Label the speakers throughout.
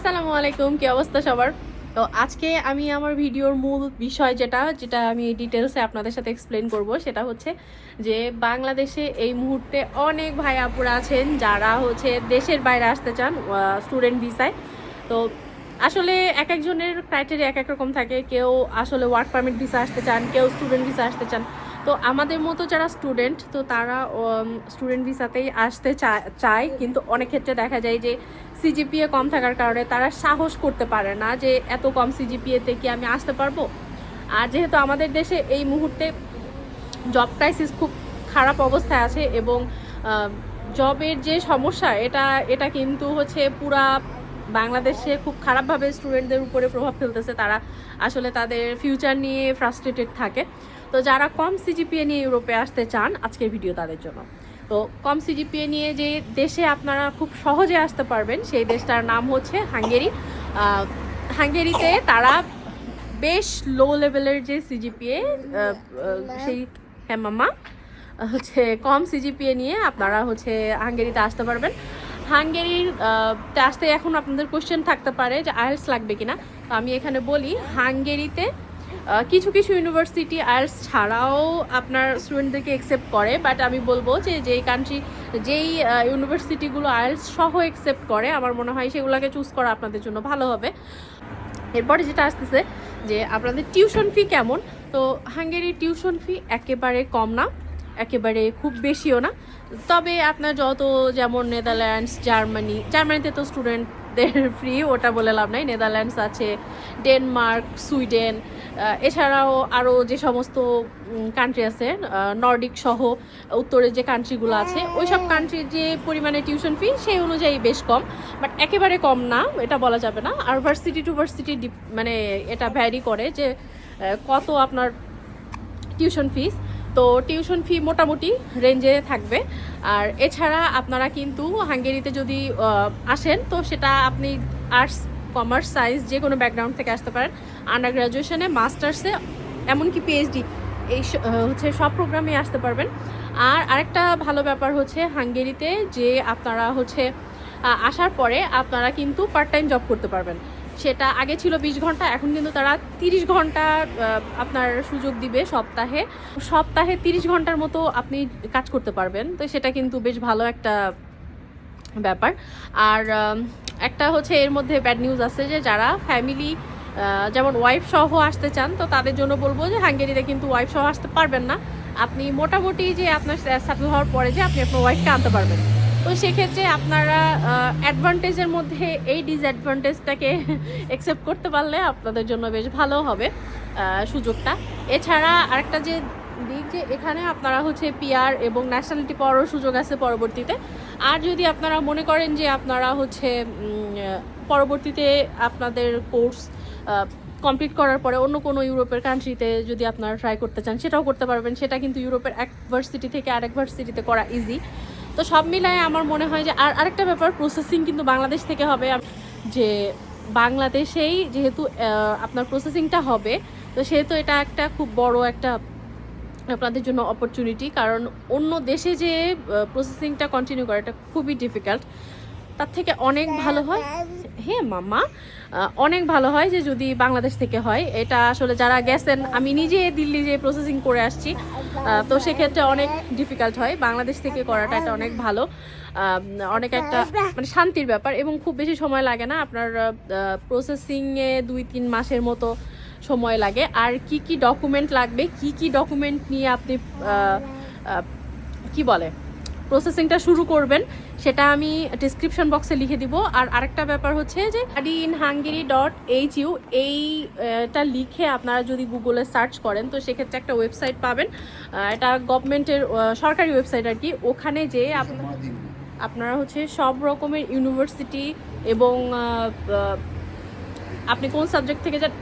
Speaker 1: আসসালামু আলাইকুম কি অবস্থা সবার? তো আজকে আমি আমার ভিডিওর মূল বিষয় যেটা যেটা আমি ডিটেলসে আপনাদের সাথে এক্সপ্লেন করব, সেটা হচ্ছে যে বাংলাদেশে এই মুহূর্তে অনেক ভাই আপুরা আছেন যারা হচ্ছে দেশের বাইরে আসতে চান স্টুডেন্ট ভিসায় তো আসলে এক একজনের ক্রাইটেরিয়া এক এক রকম থাকে। কেউ আসলে ওয়ার্ক পারমিট ভিসা আসতে চান, কেউ স্টুডেন্ট ভিসা আসতে চান। তো আমাদের মতো যারা স্টুডেন্ট তো তারা স্টুডেন্ট ভিসাতেই আসতে চায়। কিন্তু অনেক ক্ষেত্রে দেখা যায় যে সিজিপিএ কম থাকার কারণে তারা সাহস করতে পারে না যে এত কম সিজিপিএতে কি আমি আসতে পারব। আর যেহেতু আমাদের দেশে এই মুহূর্তে জব ক্রাইসিস খুব খারাপ অবস্থায় আছে এবং জবের যে সমস্যা, এটা এটা কিন্তু হচ্ছে পুরা বাংলাদেশে খুব খারাপভাবে স্টুডেন্টদের উপরে প্রভাব ফেলতেছে। তারা আসলে তাদের ফিউচার নিয়ে ফ্রাস্ট্রেটেড থাকে। তো যারা কম সিজিপিএ নিয়ে ইউরোপে আসতে চান, আজকের ভিডিও তাদের জন্য। তো কম সিজিপিএ নিয়ে যে দেশে আপনারা খুব সহজে আসতে পারবেন, সেই দেশটার নাম হচ্ছে হাঙ্গেরি। হাঙ্গেরিতে তারা বেশ লো লেভেলের যে সিজিপিএ সেই হ্যাঁ মামা হচ্ছে কম সিজিপিএ নিয়ে আপনারা হচ্ছে হাঙ্গেরিতে আসতে পারবেন। হাঙ্গেরির আসতে এখন আপনাদের কোশ্চেন থাকতে পারে যে আইএলস লাগবে কিনা। তো আমি এখানে বলি, হাঙ্গেরিতে কিছু কিছু ইউনিভার্সিটি আইএলস ছাড়াও আপনার স্টুডেন্টদেরকে একসেপ্ট করে বাট আমি বলব যে, যেই কান্ট্রি যেই ইউনিভার্সিটিগুলো আইএলস সহ একসেপ্ট করে, আমার মনে হয় সেগুলোকে চুজ করা আপনাদের জন্য ভালো হবে। এরপরে যেটা আসতেছে যে, আপনাদের টিউশন ফি কেমন? তো হাঙ্গেরির টিউশন ফি একেবারে কম না, একেবারে খুব বেশিও না। তবে আপনার যত যেমন নেদারল্যান্ডস জার্মানি জার্মানিতে তো স্টুডেন্টদের ফ্রি ওটা বলে লাভ নাই। নেদারল্যান্ডস আছে ডেনমার্ক সুইডেন এছাড়াও আরও যে সমস্ত কান্ট্রি আছে নর্ডিক সহ উত্তরের যে কান্ট্রিগুলো আছে ওই সব কান্ট্রির যে পরিমাণে টিউশন ফি সেই অনুযায়ী বেশ কম। বাট একেবারে কম না, এটা বলা যাবে না। আর ভার্সিটি টু ভার্সিটি মানে এটা ভ্যারি করে যে কত আপনার টিউশন ফিস তো টিউশন ফি মোটামুটি রেঞ্জে থাকবে। আর এছাড়া আপনারা কিন্তু হাঙ্গেরিতে যদি আসেন, তো সেটা আপনি আর্টস কমার্স সায়েন্স যে কোনো ব্যাকগ্রাউন্ড থেকে আসতে পারেন। আন্ডার গ্র্যাজুয়েশনে মাস্টার্সে এমনকি পিএইচডি এই হচ্ছে সব প্রোগ্রামে আসতে পারবেন। আর আরেকটা ভালো ব্যাপার হচ্ছে হাঙ্গেরিতে যে আপনারা হচ্ছে আসার পরে আপনারা কিন্তু পার্ট টাইম জব করতে পারবেন। সেটা আগে ছিল বিশ ঘণ্টা, এখন কিন্তু তারা তিরিশ ঘণ্টা আপনার সুযোগ দিবে সপ্তাহে। সপ্তাহে তিরিশ ঘণ্টার মতো আপনি কাজ করতে পারবেন, তো সেটা কিন্তু বেশ ভালো একটা ব্যাপার। আর একটা হচ্ছে এর মধ্যে ব্যাড নিউজ আছে যে যারা ফ্যামিলি যেমন ওয়াইফ সহ আসতে চান, তো তাদের জন্য বলব যে হাঙ্গেরিতে কিন্তু ওয়াইফ সহ আসতে পারবেন না। আপনি মোটামুটি যে আপনার সেটেল হওয়ার পরে যে আপনি আপনার ওয়াইফকে আনতে পারবেন। তো সেক্ষেত্রে আপনারা অ্যাডভান্টেজের মধ্যে এই ডিসঅ্যাডভান্টেজটাকে অ্যাকসেপ্ট করতে পারলে আপনাদের জন্য বেশ ভালো হবে সুযোগটা। এছাড়া আরেকটা যে দিক যে এখানে আপনারা হচ্ছে পিআর এবং ন্যাশনালিটি পাওয়ারও সুযোগ আছে পরবর্তীতে। আর যদি আপনারা মনে করেন যে আপনারা হচ্ছে পরবর্তীতে আপনাদের কোর্স কমপ্লিট করার পরে অন্য কোনো ইউরোপের কান্ট্রিতে যদি আপনারা ট্রাই করতে চান, সেটাও করতে পারবেন। সেটা কিন্তু ইউরোপের এক ভার্সিটি থেকে আরেক ভার্সিটিতে করা ইজি তো সব মিলায় আমার মনে হয় যে আর আরেকটা ব্যাপার প্রসেসিং কিন্তু বাংলাদেশ থেকে হবে। যে বাংলাদেশেই যেহেতু আপনার প্রসেসিংটা হবে, তো সেহেতু এটা একটা খুব বড় একটা আপনাদের জন্য অপরচুনিটি কারণ অন্য দেশে যে প্রসেসিংটা কন্টিনিউ করা এটা খুবই ডিফিকাল্ট তার থেকে অনেক ভালো হয়। হ্যাঁ মামা অনেক ভালো হয় যে যদি বাংলাদেশ থেকে হয়। এটা আসলে যারা গেছেন, আমি নিজে দিল্লি যে প্রসেসিং করে আসছি তো সেক্ষেত্রে অনেক ডিফিকাল্ট হয়। বাংলাদেশ থেকে করাটা এটা অনেক ভালো অনেক একটা মানে শান্তির ব্যাপার এবং খুব বেশি সময় লাগে না। আপনার প্রসেসিংয়ে দুই, তিন মাসের মতো সময় লাগে। আর কি কি ডকুমেন্ট লাগবে, কি কি ডকুমেন্ট নিয়ে আপনি কি বলে? প্রসেসিংটা শুরু করবেন সেটা আমি ডিসক্রিপশন বক্সে লিখে দিব। আর আরেকটা ব্যাপার হচ্ছে যে study in Hungary dot H U এইটা লিখে আপনারা যদি গুগলে সার্চ করেন তো সেক্ষেত্রে একটা ওয়েবসাইট পাবেন। এটা গভর্নমেন্টের সরকারি ওয়েবসাইট আর কি। ওখানে যে আপনার হচ্ছে সব রকমের ইউনিভার্সিটি এবং আপনি কোন সাবজেক্ট থেকে যান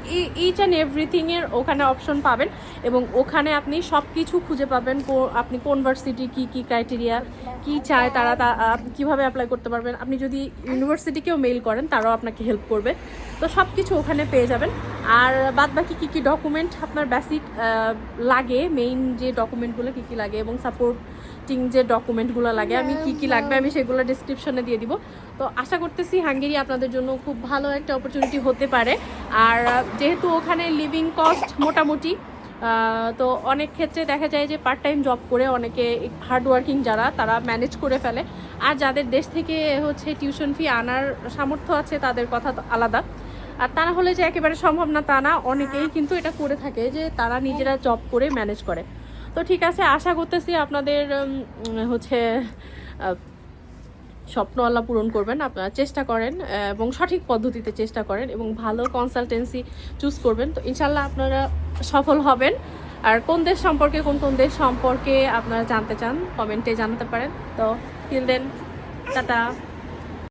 Speaker 1: ইচ অ্যান্ড এভরিথিংয়ের ওখানে অপশন পাবেন এবং ওখানে আপনি সব কিছু খুঁজে পাবেন আপনি কোন ভার্সিটি কী কী ক্রাইটেরিয়া কী চায় তারা, তা কীভাবে অ্যাপ্লাই করতে পারবেন। আপনি যদি ইউনিভার্সিটিকেও মেইল করেন, তারাও আপনাকে হেল্প করবে। তো সব কিছু ওখানে পেয়ে যাবেন। আর বাদ বাকি কী কী ডকুমেন্ট আপনার বেসিক লাগে মেইন যে ডকুমেন্টগুলো কী কী লাগে এবং সাপোর্টিং যে ডকুমেন্টগুলো লাগে, আমি কী কী লাগবে, আমি সেগুলো ডিসক্রিপশনে দিয়ে দিব। তো আশা করতেছি হাঙ্গেরি আপনাদের জন্য খুব ভালো একটা অপরচুনিটি হতে পারে। আর যেহেতু ওখানে লিভিং কস্ট মোটামুটি তো অনেক ক্ষেত্রে দেখা যায় যে পার্ট টাইম জব করে অনেকে হার্ড ওয়ার্কিং যারা, তারা ম্যানেজ করে ফেলে। আর যাদের দেশ থেকে হচ্ছে টিউশন ফি আনার সামর্থ্য আছে, তাদের কথা আলাদা। আর তা না হলে যে একেবারে সম্ভব না, তা না, অনেকেই কিন্তু এটা করে থাকে যে তারা নিজেরা জব করে ম্যানেজ করে। তো ঠিক আছে, আশা করতেছি আপনাদের হচ্ছে স্বপ্ন আল্লাহ পূরণ করবেন, আপনারা চেষ্টা করেন এবং সঠিক পদ্ধতিতে চেষ্টা করেন এবং ভালো কনসালটেন্সি চুজ করবেন। তো ইনশাল্লাহ আপনারা সফল হবেন। আর কোন দেশ সম্পর্কে, কোন কোন দেশ সম্পর্কে আপনারা জানতে চান কমেন্টে জানাতে পারেন। তো টিল দেন টাটা।